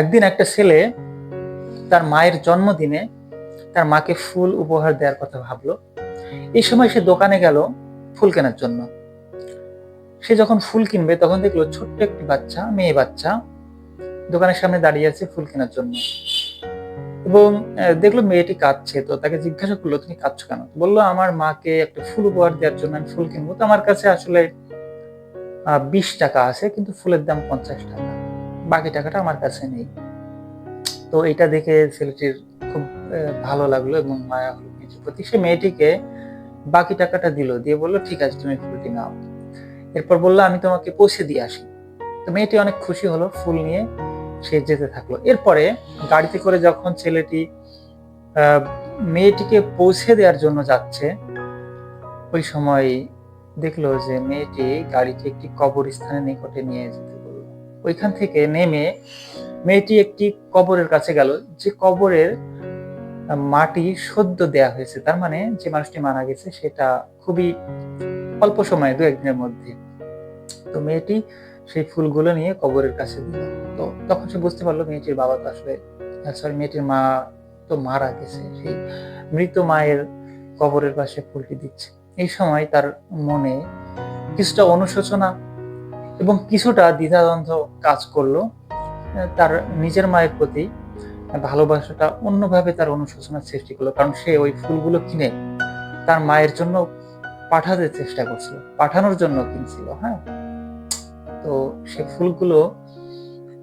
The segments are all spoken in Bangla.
একদিন একটা ছেলে তার মায়ের জন্মদিনে তার মাকে ফুল উপহার দেওয়ার কথা ভাবলো। এই সময় সে দোকানে গেল ফুল কেনার জন্য। সে যখন ফুল কিনবে তখন দেখল ছোট্ট একটি বাচ্চা, মেয়ে বাচ্চা দোকানের সামনে দাঁড়িয়ে আছে ফুল কেনার জন্য। এবং দেখল মেয়েটি কাঁদছে তো তাকে জিজ্ঞাসা করল, তুমি কাঁদছো কেন? বলল, আমার মাকে একটা ফুল উপহার দেওয়ার জন্য আমি ফুল কিনবো। তো আমার কাছে আসলে বিশ টাকা আছে, কিন্তু ফুলের দাম পঞ্চাশ টাকা। বাকি টাকাটা আমার কাছে নেই। তো এটা দেখে ছেলেটির খুব ভালো লাগল এবং মায়া হলো মেয়েটির প্রতি। সে মেয়েটিকে বাকি টাকাটা দিল, দিয়ে বলল, ঠিক আছে, তুমি ফুলটি নাও। এরপর বলল, আমি তোমাকে পৌঁছে দিয়ে আসি। তো মেয়েটি অনেক খুশি হলো, ফুল নিয়ে সে যেতে থাকল। এরপরে গাড়িতে করে যখন ছেলেটি মেয়েটিকে পৌঁছে দেওয়ার জন্য যাচ্ছে, ওই সময় দেখল যে মেয়েটি গাড়িটি একটি কবরস্থানের নিকটে নিয়ে যেতে ওইখান থেকে নেমে মেয়েটি একটি কবরের কাছে গেল। যে কবরের মাটি সদ্য দেয়া হয়েছে, তার মানে যে মানুষটি মারা গেছে সেটা খুবই অল্প সময়ে দু একদিনের মধ্যে। তো মেয়েটি সেই ফুলগুলো নিয়ে কবরের কাছে দিল। তো তখন সে বুঝতে পারল মেয়েটির বাবা তো আসলে সরি মেয়েটির মা তো মারা গেছে। সেই মৃত মায়ের কবরের পাশে ফুলটি দিচ্ছে। এই সময় তার মনে কিছুটা অনুশোচনা এবং কিছুটা দ্বিধাদ্বন্দ্ব কাজ করল তার নিজের মায়ের প্রতি ভালোবাসাটা অন্যভাবে তার অনুশোচনার সৃষ্টি করল, কারণ সে ওই ফুলগুলো কিনে তার মায়ের জন্য পাঠাতে চেষ্টা করছিল, পাঠানোর জন্য কিনছিল হ্যাঁ? তো সে ফুলগুলো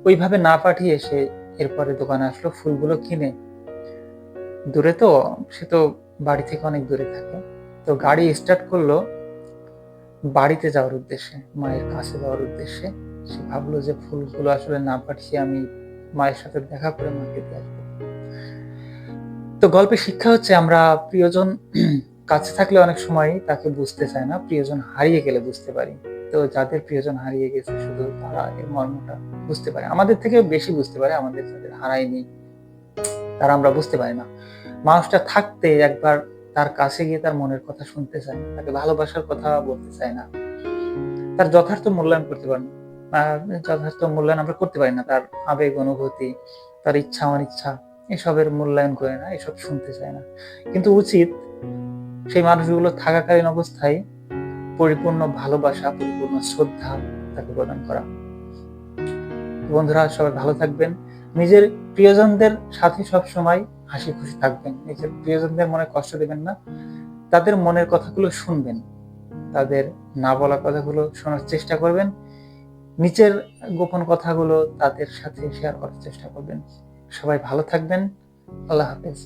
ওইভাবে না পাঠিয়ে সে এরপরে দোকানে আসলো, ফুলগুলো কিনে। দূরে তো, সে তো বাড়ি থেকে অনেক দূরে থাকে, তো গাড়ি স্টার্ট করল বাড়িতে যাওয়ার উদ্দেশ্যে, মায়ের কাছে যাওয়ার উদ্দেশ্যে, সে ভাবলো যে ফুলগুলো আসলে না পাঠিয়ে আমি মায়ের সাথে দেখা করে মাকে দিয়ে আসব। তো গল্পের শিক্ষা হচ্ছে আমরা প্রিয়জন কাছে থাকলে অনেক সময় তাকে বুঝতে চায় না, প্রিয়জন হারিয়ে গেলে বুঝতে পারি। তো যাদের প্রিয়জন হারিয়ে গেছে শুধু তারা এর মর্মটা বুঝতে পারে। আমাদের থেকে বেশি বুঝতে পারে, আমাদের যাদের হারায়নি, তারা আমরা বুঝতে পারি না। মানুষটা থাকতে একবার তার কাছে গিয়ে তার মনের কথা শুনতে চায় না, তাকে ভালোবাসার কথা বলতে চায় না। তার যথার্থ মূল্যায়ন করতে পারি না। যথার্থ মূল্যায়ন আমরা করতে পারি না। তার আবেগ, অনুভূতি, তার ইচ্ছা, অনিচ্ছা, এসবের মূল্যায়ন করে না, এসব শুনতে চায় না। কিন্তু উচিত সেই মানুষগুলো থাকাকালীন অবস্থায় পরিপূর্ণ ভালোবাসা, পরিপূর্ণ শ্রদ্ধা তাকে প্রদান করা। বন্ধুরা, সবাই ভালো থাকবেন। নিজের প্রিয়জনদের সাথে সব সময় হাসি খুশি থাকবেন। নিজের প্রিয়জনদের মনে কষ্ট দেবেন না। তাদের মনের কথাগুলো শুনবেন। তাদের না বলা কথাগুলো শোনার চেষ্টা করবেন। নিচের গোপন কথাগুলো তাদের সাথে শেয়ার করার চেষ্টা করবেন। সবাই ভালো থাকবেন। আল্লাহ হাফেজ।